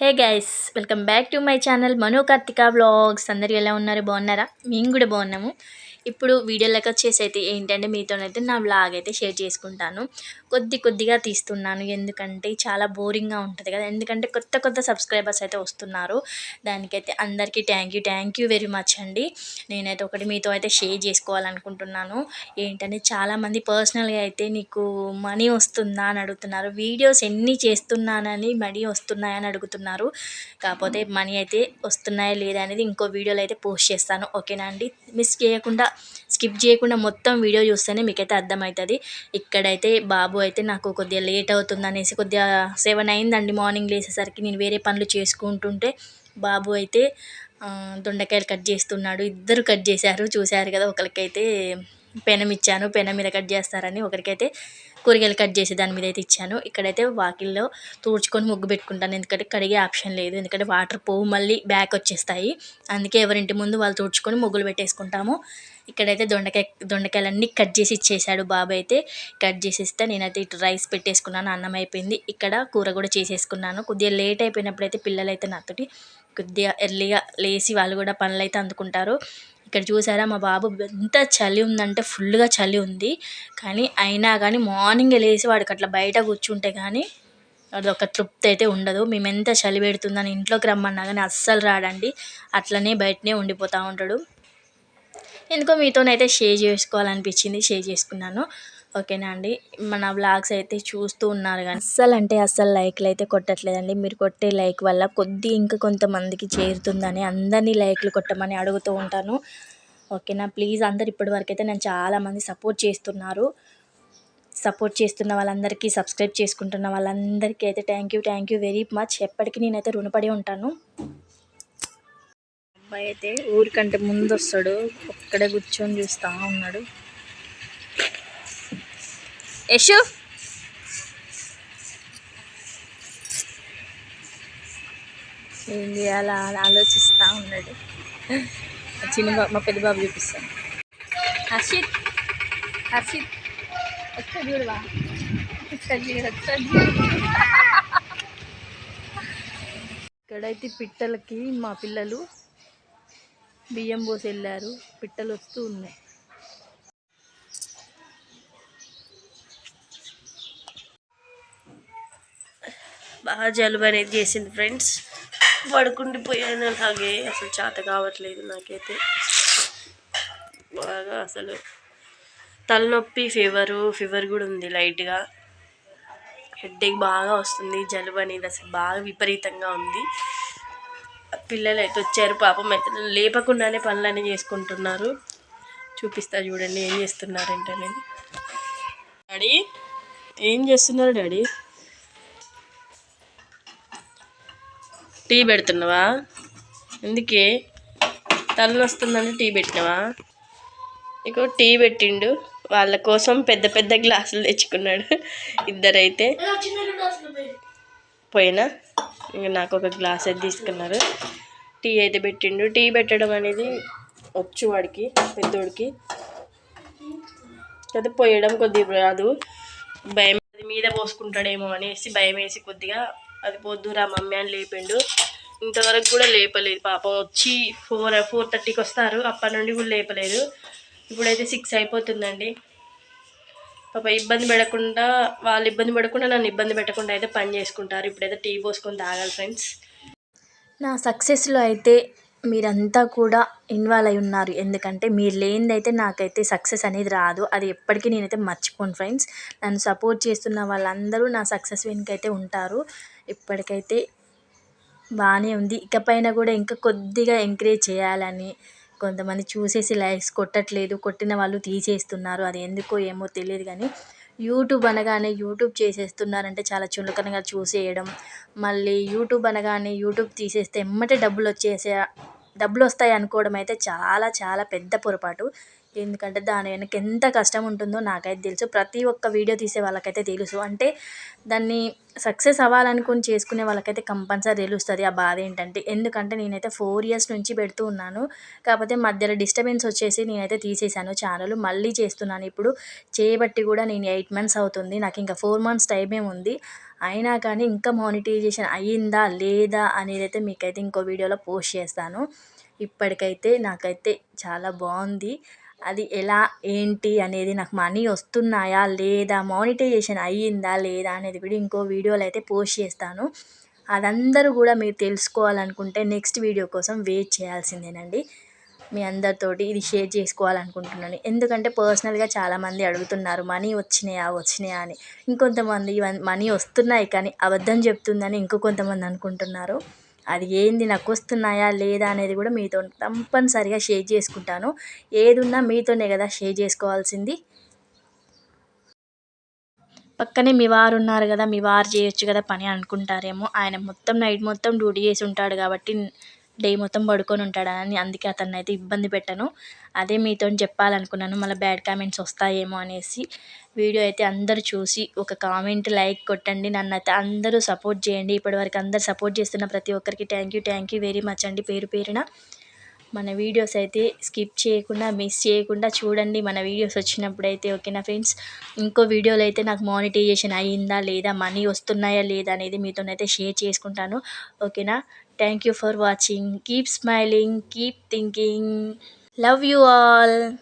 Hey guys welcome back to my channel Manu Karthika vlogs. అందరు ఎలా ఉన్నారు? బాగున్నారా? మేము కూడా బాగున్నాము. ఇప్పుడు వీడియో లెక్క చేసి అయితే ఏంటంటే మీతోనైతే నా బ్లాగ్ అయితే షేర్ చేసుకుంటాను. కొద్ది కొద్దిగా తీస్తున్నాను. ఎందుకంటే చాలా బోరింగ్గా ఉంటుంది కదా. ఎందుకంటే కొత్త కొత్త సబ్స్క్రైబర్స్ అయితే వస్తున్నారు. దానికైతే అందరికీ thank you thank you very much అండి. నేనైతే ఒకటి మీతో అయితే షేర్ చేసుకోవాలనుకుంటున్నాను. ఏంటంటే చాలామంది పర్సనల్గా అయితే నీకు మనీ వస్తుందా అని అడుగుతున్నారు. వీడియోస్ ఎన్ని చేస్తున్నానని మనీ వస్తున్నాయని అడుగుతున్నారు. కాకపోతే మనీ అయితే వస్తున్నాయా లేదా అనేది ఇంకో వీడియోలో అయితే పోస్ట్ చేస్తాను. ఓకేనా అండి? మిస్ చేయకుండా స్కిప్ చేయకుండా మొత్తం వీడియో చూస్తేనే మీకైతే అర్థమవుతుంది. ఇక్కడైతే బాబు అయితే నాకు కొద్దిగా లేట్ అవుతుంది అనేసి కొద్దిగా సెవెన్ అయిందండి మార్నింగ్ లేసేసరికి. నేను వేరే పనులు చేసుకుంటుంటే బాబు అయితే దొండకాయలు కట్ చేస్తున్నాడు. ఇద్దరు కట్ చేశారు. చూశారు కదా ఒకరికైతే పెనం ఇచ్చాను పెనం మీద కట్ చేస్తారని ఒకరికైతే కూరగాయలు కట్ చేసి దాని మీద అయితే ఇచ్చాను. ఇక్కడైతే వాకిల్లో తుడుచుకొని ముగ్గు పెట్టుకుంటాను. ఎందుకంటే కడిగే ఆప్షన్ లేదు. ఎందుకంటే వాటర్ పోవు మళ్ళీ బ్యాక్ వచ్చేస్తాయి. అందుకే ఎవరింటి ముందు వాళ్ళు తుడుచుకొని ముగ్గులు పెట్టేసుకుంటాము. ఇక్కడైతే దొండకాయ దొండకాయలన్నీ కట్ చేసి ఇచ్చేసాడు బాబు అయితే. కట్ చేసి ఇస్తే నేనైతే ఇటు రైస్ పెట్టేసుకున్నాను. అన్నం అయిపోయింది. ఇక్కడ కూర కూడా చేసేసుకున్నాను. కొద్దిగా లేట్ అయిపోయినప్పుడు అయితే పిల్లలు నాతోటి కొద్దిగా ఎర్లీగా లేచి వాళ్ళు కూడా పనులు అయితే అందుకుంటారు. ఇక్కడ చూసారా మా బాబు ఎంత చలి ఉందంటే ఫుల్గా చలి ఉంది. కానీ అయినా కానీ మార్నింగ్ లేచి వాడికి అట్లా బయట కూర్చుంటే కానీ అదొక తృప్తి అయితే ఉండదు. మేము ఎంత చలి పెడుతుందని ఇంట్లోకి రమ్మన్నా కానీ అస్సలు రాడండి. అట్లనే బయటనే ఉండిపోతూ ఉంటాడు. ఎందుకో మీతోనైతే షేర్ చేసుకోవాలనిపించింది షేర్ చేసుకున్నాను. ఓకేనా అండి? మన వ్లాగ్స్ అయితే చూస్తూ ఉన్నారు కానీ అస్సలు అంటే అస్సలు లైక్లు అయితే కొట్టట్లేదండి. మీరు కొట్టే లైక్ వల్ల కొద్ది ఇంకా కొంతమందికి చేరుతుందని అందరినీ లైక్లు కొట్టమని అడుగుతూ ఉంటాను. ఓకేనా? ప్లీజ్ అందరు ఇప్పటి వరకు అయితే నేను చాలామంది సపోర్ట్ చేస్తున్నారు. సపోర్ట్ చేస్తున్న వాళ్ళందరికీ సబ్స్క్రైబ్ చేసుకుంటున్న వాళ్ళందరికీ అయితే thank you thank you very much. ఎప్పటికీ నేనైతే రుణపడి ఉంటాను. అబ్బాయి అయితే ఊరికంటే ముందు వస్తాడు ఒక్కడే కూర్చొని చూస్తూ ఉన్నాడు. యశు ఏం చేయాలా అని ఆలోచిస్తూ ఉన్నాడు చిన్న బాబు మా పెద్ద బాబు చూపిస్తాను హర్షిత్ హర్షిత్ చూడవా ఇక్కడైతే పిట్టలకి మా పిల్లలు బియ్యం పోసి వెళ్ళారు పిట్టలు వస్తూ ఉన్నాయి బాగా జలుబు అనేది చేసింది ఫ్రెండ్స్. పడుకుండిపోయాను అలాగే. అసలు చేత కావట్లేదు నాకైతే. బాగా అసలు తలనొప్పి ఫీవరు ఫీవర్ కూడా ఉంది లైట్గా. హెడ్ఏక్ బాగా వస్తుంది జలుబు అనేది అసలు బాగా విపరీతంగా ఉంది. పిల్లలు అయితే వచ్చారు పాపం అయితే లేపకుండానే పనులన్నీ చేసుకుంటున్నారు. చూపిస్తా చూడండి ఏం చేస్తున్నారు ఏంటనేది. డాడీ ఏం చేస్తున్నారు డాడీ? టీ పెడుతున్నావా? అందుకే తలనొస్తుందని టీ పెట్టినవా? ఇక టీ పెట్టిండు వాళ్ళ కోసం పెద్ద పెద్ద గ్లాసులు తెచ్చుకున్నాడు. ఇద్దరైతే. పోయినా? ఇంక నాకు ఒక గ్లాస్ అయితే తీసుకున్నారు. టీ అయితే పెట్టిండు. టీ పెట్టడం అనేది వచ్చు వాడికి పెద్దోడికి. అయితే పోయడం కొద్దిగా రాదు. భయం. మీద పోసుకుంటాడేమో అనేసి భయం వేసి కొద్దిగా అది పొద్దురా మమ్మీ అని లేపిండు. ఇంతవరకు కూడా లేపలేదు. పాపం వచ్చి ఫోర్ ఫోర్ థర్టీకి వస్తారు. అప్పటి నుండి కూడా లేపలేదు. ఇప్పుడైతే సిక్స్ అయిపోతుందండి. పాప ఇబ్బంది పడకుండా వాళ్ళు ఇబ్బంది పడకుండా నన్ను ఇబ్బంది పెట్టకుండా అయితే పని చేసుకుంటారు. ఇప్పుడైతే టీ పోసుకొని తాగాలి ఫ్రెండ్స్ నా సక్సెస్లో అయితే మీరంతా కూడా ఇన్వాల్వ్ అయి ఉన్నారు. ఎందుకంటే మీరు లేనిదైతే నాకైతే సక్సెస్ అనేది రాదు. అది ఎప్పటికీ నేనైతే మర్చిపోను ఫ్రెండ్స్. నన్ను సపోర్ట్ చేస్తున్న వాళ్ళందరూ నా సక్సెస్ వెనుకైతే ఉంటారు. ఇప్పటికైతే బాగానే ఉంది. ఇకపైన కూడా ఇంకా కొద్దిగా ఎంకరేజ్ చేయాలని కొంతమంది చూసేసి లైక్స్ కొట్టట్లేదు. కొట్టిన వాళ్ళు తీసేస్తున్నారు. అది ఎందుకో ఏమో తెలియదు కానీ యూట్యూబ్ అనగానే యూట్యూబ్ చేసేస్తున్నారంటే చాలా చులకనగా చూసేయడం. మళ్ళీ యూట్యూబ్ అనగానే యూట్యూబ్ తీసేస్తే ఎమ్మటే డబ్బులు వచ్చేసే డబ్బులు వస్తాయి అనుకోవడం అయితే చాలా చాలా పెద్ద పొరపాటు. ఎందుకంటే దాని వెనక ఎంత కష్టం ఉంటుందో నాకైతే తెలుసు. ప్రతి ఒక్క వీడియో తీసే వాళ్ళకైతే తెలుసు. అంటే దాన్ని సక్సెస్ అవ్వాలనుకుని చేసుకునే వాళ్ళకైతే కంపల్సరీ తెలుస్తుంది ఆ బాధ ఏంటంటే. ఎందుకంటే నేనైతే ఫోర్ ఇయర్స్ నుంచి పెడుతూ ఉన్నాను. కాకపోతే మధ్యలో డిస్టర్బెన్స్ వచ్చేసి నేనైతే తీసేసాను ఛానల్. మళ్ళీ చేస్తున్నాను. ఇప్పుడు చేయబట్టి కూడా నేను ఎయిట్ మంత్స్ అవుతుంది. నాకు ఇంకా ఫోర్ మంత్స్ టైమే ఉంది. అయినా కానీ ఇంకా మానిటైజేషన్ అయ్యిందా లేదా అనేది అయితే మీకైతే ఇంకో వీడియోలో పోస్ట్ చేస్తాను. ఇప్పటికైతే నాకైతే చాలా బాగుంది. అది ఎలా ఏంటి అనేది నాకు మనీ వస్తున్నాయా లేదా మానిటైజేషన్ అయ్యిందా లేదా అనేది కూడా ఇంకో వీడియోలో అయితే పోస్ట్ చేస్తాను. అదందరూ కూడా మీరు తెలుసుకోవాలనుకుంటే నెక్స్ట్ వీడియో కోసం వెయిట్ చేయాల్సిందేనండి. మీ అందరితోటి ఇది షేర్ చేసుకోవాలనుకుంటున్నాను. ఎందుకంటే పర్సనల్గా చాలామంది అడుగుతున్నారు మనీ వచ్చినాయా వచ్చినాయా అని. ఇంకొంతమంది మనీ వస్తున్నాయి కానీ అబద్ధం చెప్తుందని ఇంకో కొంతమంది అనుకుంటున్నారు. అది ఏంది నాకు వస్తున్నాయా లేదా అనేది కూడా మీతో తప్పనిసరిగా షేర్ చేసుకుంటాను. ఏదున్నా మీతోనే కదా షేర్ చేసుకోవాల్సింది. పక్కనే మీ వారు ఉన్నారు కదా మీ వారు చేయొచ్చు కదా పని అనుకుంటారేమో. ఆయన మొత్తం నైట్ మొత్తం డ్యూటీ చేసి ఉంటాడు కాబట్టి డే మొత్తం పడుకొని ఉంటాడని అందుకే అతన్ని అయితే ఇబ్బంది పెట్టను. అదే మీతో చెప్పాలనుకున్నాను మళ్ళీ బ్యాడ్ కామెంట్స్ వస్తాయేమో అనేసి. వీడియో అయితే అందరూ చూసి ఒక కామెంట్ లైక్ కొట్టండి నన్ను అయితే అందరూ సపోర్ట్ చేయండి. ఇప్పటివరకు అందరు సపోర్ట్ చేస్తున్న ప్రతి ఒక్కరికి thank you thank you very much అండి పేరు పేరున. మన వీడియోస్ అయితే స్కిప్ చేయకుండా మిస్ చేయకుండా చూడండి. మన వీడియోస్ వచ్చినప్పుడైతే ఓకేనా ఫ్రెండ్స్? ఇంకో వీడియోలో అయితే నాకు మానిటైజేషన్ అయ్యిందా లేదా మనీ వస్తున్నాయా లేదా అనేది మీతోనైతే షేర్ చేసుకుంటాను. ఓకేనా? Thank you for watching. Keep smiling, keep thinking. Love you all.